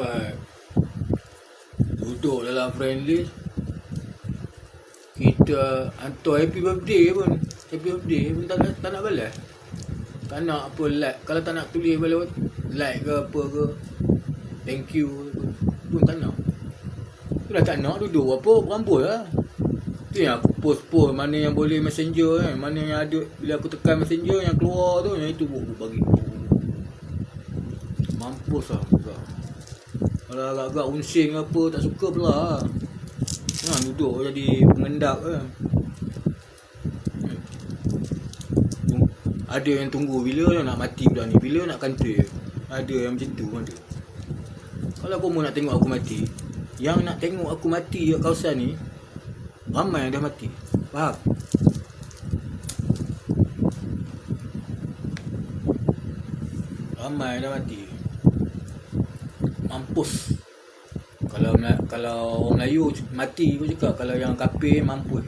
dapat duduk dalam friend list. Kita hantar happy birthday pun. Happy birthday pun tak nak, tak nak balas. Tak nak apa like. Kalau tak nak tulis balas like ke apa ke thank you pun tak nak. Tu dah tak nak duduk. Apa berambut lah. Tu yang aku post-post mana yang boleh messenger kan. Mana yang ada bila aku tekan messenger yang keluar tu yang itu aku bagi. Mampus lah. juga kalau agak-agak unsing apa tak suka pula lah. Ha, duduk jadi pengendap kan. Hmm. Ada yang tunggu bila nak mati budak ni, bila nak country. Ada yang macam tu ada. Kalau kau nak tengok aku mati, yang nak tengok aku mati kat kawasan ni, ramai yang dah mati. Faham? Ramai yang dah mati. Mampus. Kalau kalau orang Melayu mati pun cakap kalau yang kafir mampus.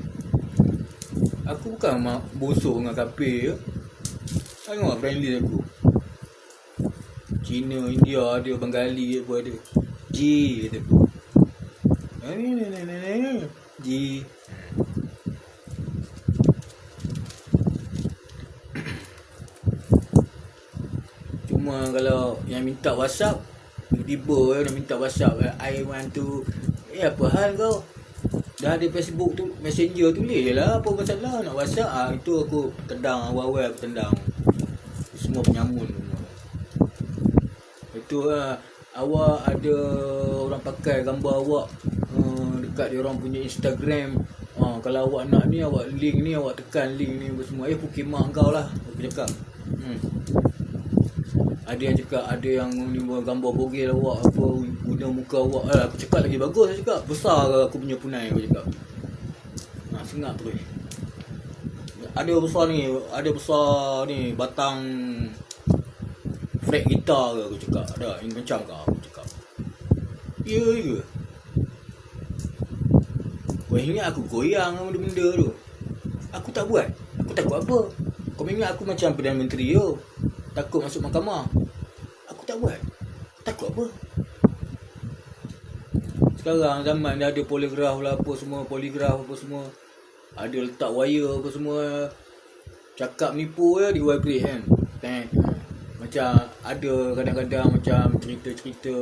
Aku bukan bosok dengan kafir je. Tengok friendly aku. Cina, India ada, Bengali apa ada. G kata aku. Eh, ni ni ni ni ni. G. Cuma kalau yang minta WhatsApp Tiba-tiba eh, nak minta WhatsApp eh, I want to Eh apa hal kau? Dah ada Facebook tu Messenger tulis je lah Apa masalah nak WhatsApp? Ah, Itu aku tendang awal-awal aku tendang. Semua penyamun. Itu lah Awak ada orang pakai gambar awak uh, Dekat dia orang punya Instagram. Uh, Kalau awak nak ni awak link ni Awak tekan link ni semua. Eh pukimah kau lah Aku cakap. Hmm. Ada yang cakap ada yang buat gambar bogel awak apa guna muka awak. Eh, aku cakap lagi bagus aku cakap. Besar ke aku punya punai aku cakap. Ha, sengak terus. Ada besar ni, ada besar ni batang fret gitar ke aku cakap. Ada yang macam kau aku cakap. Ya ke? Kau ingat aku goyang benda-benda tu. Aku tak buat. Aku takut apa? Kau ingat aku macam Perdana Menteri tu. Takut masuk mahkamah. Aku tak buat. Takut apa? Sekarang zaman dah ada poligraf lah apa semua, poligraf apa semua. Ada letak wire apa semua. Cakap nipu je di vibrate kan. Kan. Macam ada kadang-kadang macam cerita-cerita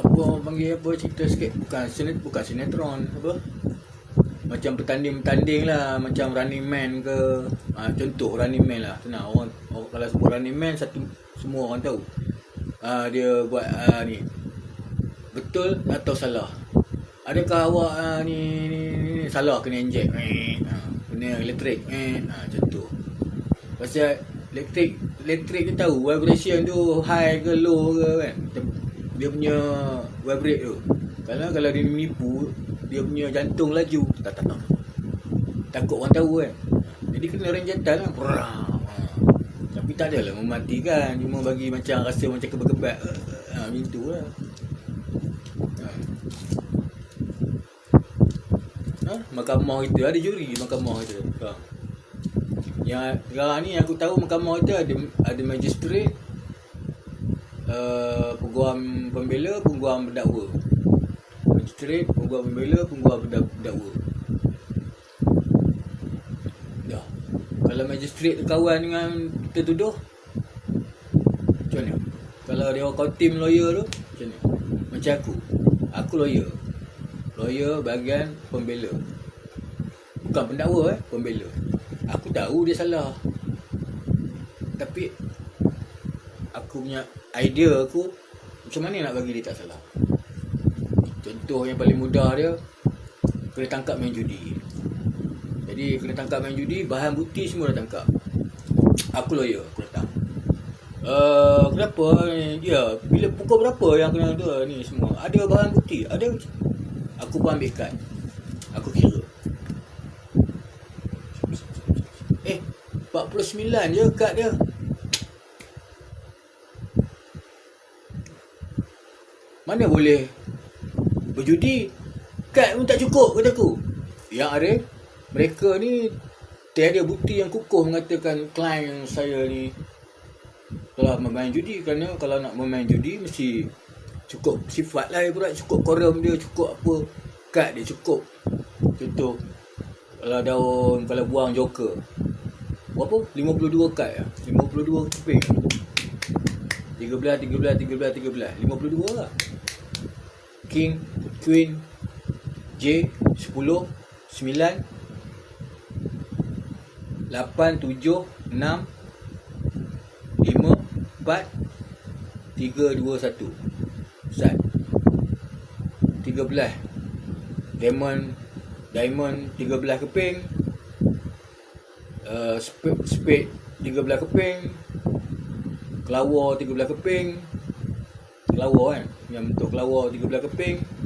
apa panggil apa cerita sikit bukan sinet bukan sinetron apa macam bertanding-bertanding lah macam running man ke. Ha, contoh running man lah. Senang orang, orang kalau sebut running man satu semua orang tahu. Ha, dia buat ha, ni. Betul atau salah? Adakah awak ha, ni, ni, ni, ni salah kena inject eh, ha, kena elektrik eh, ha, contoh. Pasal elektrik elektrik kita tahu vibration tu high ke low ke kan? Dia punya vibrate tu. Kalau kalau dia menipu dia punya jantung laju. Tak tak tak. Takut orang tahu kan jadi kena rem jantan lah. Brrrr. tapi tak adalah mematikan. Cuma bagi macam rasa macam kebat-kebat ha, macam tu lah. Ha. ha? mahkamah kita ada juri mahkamah kita ha. yang sekarang ni aku tahu mahkamah kita ada ada magistrate uh, peguam pembela peguam pendakwa magistrate peguam pembela peguam pendakwa dah. Kalau magistrate tu kawan dengan tertuduh macam mana? Kalau dia kau team lawyer tu macam mana? Macam aku. Aku lawyer. Lawyer bahagian pembela. Bukan pendakwa eh pembela. Aku tahu dia salah. Tapi aku punya idea aku macam mana nak bagi dia tak salah contoh yang paling mudah dia kena tangkap main judi jadi kena tangkap main judi bahan bukti semua dah tangkap aku lawyer aku datang Uh, kenapa ni? Ya, bila pukul berapa yang kena tu ni semua? Ada bahan bukti? Ada. Aku pun ambil kad. Aku kira. Eh, 49 je kad dia. Mana boleh berjudi? Kad pun tak cukup kata aku. Yang ada mereka ni tiada bukti yang kukuh mengatakan klien saya ni telah bermain judi kerana kalau nak bermain judi mesti cukup sifat lah ibarat cukup korum dia cukup apa kad dia cukup. Contoh kalau daun kalau buang joker berapa? 52 kad lah. 52 keping. 13 13 13 13 52 lah. King queen j 10 9 8 7 6 5 4 3 2 1 Ustaz 13 Diamond Diamond 13 keping. Uh, spade, spade 13 keping. Kelawar 13 keping. Kelawar kan? Yang bentuk kelawar 13 keping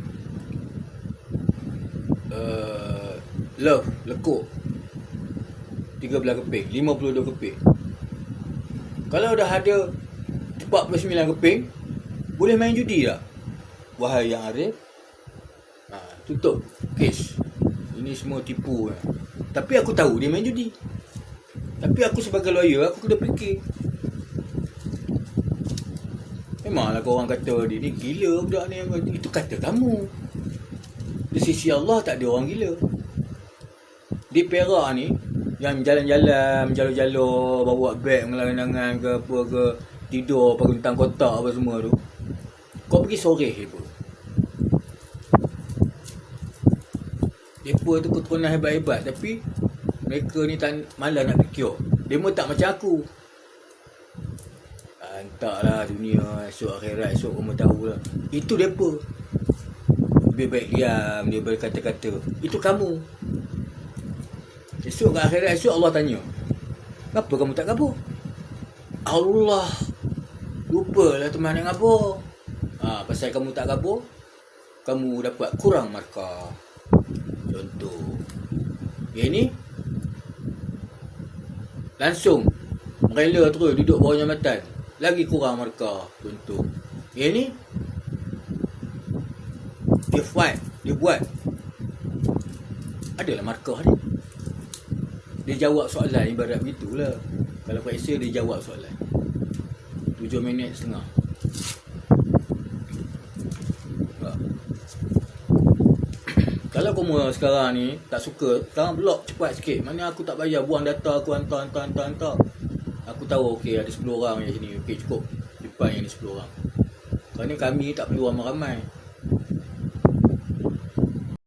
uh, Love Lekuk. 13 keping 52 keping. Kalau dah ada 49 keping Boleh main judi tak? Wahai yang arif. Ha, Tutup Kes. Ini semua tipu ya. Tapi aku tahu dia main judi. Tapi aku sebagai lawyer Aku kena fikir. Memanglah kau orang kata dia ni gila budak ni. Itu kata kamu Di sisi Allah tak ada orang gila Di Perak ni yang jalan-jalan, menjalur-jalur, bawa beg mengelangan ke apa ke, tidur pakai kotak apa semua tu. Kau pergi sore depa. Depa tu keturunan hebat-hebat tapi mereka ni tak malas nak fikir. Demo tak macam aku. Ah, entahlah dunia esok akhirat esok kamu tahu lah. Itu depa. Lebih baik diam dia berkata-kata. Itu kamu. Esok ke akhirat esok Allah tanya. Kenapa kamu tak kabur? Allah. Lupalah teman yang kabur. Ha, pasal kamu tak kabur, kamu dapat kurang markah. Contoh. Yang ni langsung rela terus duduk bawah jambatan. Lagi kurang markah. Contoh. Yang ni dia fight, dia buat. Adalah markah dia. Dia jawab soalan ibarat begitulah. Kalau Isya dia jawab soalan. 7 minit setengah. Kalau kamu sekarang ni tak suka sekarang blok cepat sikit. Mana aku tak bayar buang data aku hantar hantar hantar hantar. Aku tahu okey ada 10 orang di sini. Okey cukup. Depan yang ni 10 orang. Kerana kami tak perlu ramai-ramai